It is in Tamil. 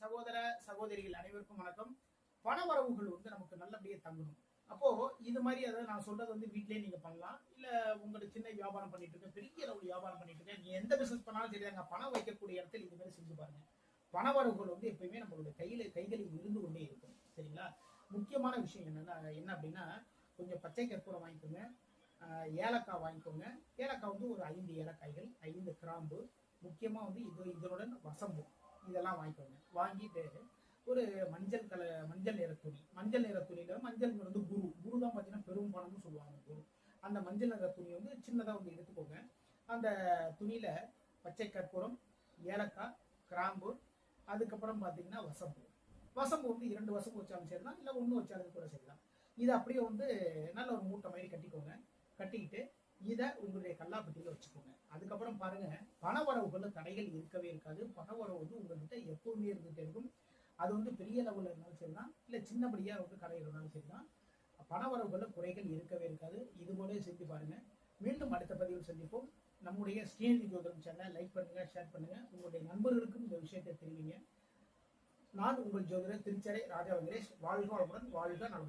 சகோதர சகோதரிகள் அனைவருக்கும் வணக்கம். பண வரவுகள் வந்து நமக்கு நல்லபடியாக தங்கணும். அப்போ இது மாதிரி அதாவது நான் சொல்றது வந்து வீட்லயே நீங்க பண்ணலாம். இல்ல உங்களுக்கு சின்ன வியாபாரம் பண்ணிட்டு இருக்க பெரிய அளவு வியாபாரம் பண்ணிட்டு இருக்க நீ எந்த பிசினஸ் பண்ணாலும் சரி பணம் வைக்கக்கூடிய இடத்துல இது மாதிரி செஞ்சு பாருங்க. பண வரவுகள் வந்து எப்பயுமே நம்மளுடைய கையில கைகளில் இருந்து கொண்டே இருக்கும். சரிங்களா? முக்கியமான விஷயம் என்னன்னா என்ன அப்படின்னா கொஞ்சம் பச்சை கற்பூரம் வாங்கிக்கோங்க. ஏலக்காய் வாங்கிக்கோங்க. ஏலக்காய் வந்து ஒரு ஐந்து ஏலக்காய்கள் ஐந்து கிராம்பு. முக்கியமா வந்து இது இதனுடன் வசம்பு இதெல்லாம் வாங்கிக்கோங்க. வாங்கிட்டு ஒரு மஞ்சள் கல மஞ்சள் நிற துணி. மஞ்சள் நிற துணியில மஞ்சள் வந்து குரு. குரு தான் பார்த்தீங்கன்னா பெரும் பணம்னு சொல்லுவாங்க குரு. அந்த மஞ்சள் நிற துணி வந்து சின்னதாக வந்து எடுத்துக்கோங்க. அந்த துணியில பச்சை கற்பூரம் ஏலக்காய் கிராம்பு அதுக்கப்புறம் பார்த்தீங்கன்னா வசம்பு. வசம்பு வந்து இரண்டு வசம்பு வச்சாலும் சரிதான் இல்லை ஒன்று வச்சாலும் கூட சரிதான். இதை அப்படியே வந்து நல்ல ஒரு மூட்டை மாதிரி கட்டிக்கோங்க. கட்டிக்கிட்டு இதை உங்களுடைய கல்லாப்பட்டியில் வச்சுக்கோங்க. அதுக்கப்புறம் பாருங்க. பண வரவுகளில் தடைகள் இருக்கவே இருக்காது. பண வரவு வந்து உங்கள்கிட்ட எப்பவுமே இருந்துகிட்டே இருக்கும். அது வந்து பெரிய லெவலில் இருந்தாலும் சரி தான் இல்லை சின்னபடியாக வந்து கடை இருந்தாலும் சரிதான். பண வரவுகளில் குறைகள் இருக்கவே இருக்காது. இது போல செஞ்சு பாருங்க. மீண்டும் அடுத்த பதிவில் சந்திப்போம். நம்முடைய ஸ்ரீநிதி ஜோதிடம் சேனலை லைக் பண்ணுங்க ஷேர் பண்ணுங்க. உங்களுடைய நண்பர்களுக்கும் இந்த விஷயத்தை தெரிவிங்க. நான் உங்கள் ஜோதிடர் திருச்சரை ராஜா வெங்கடேஷ் வாழ்க வளமுடன் வாழ்க நலமுடன்.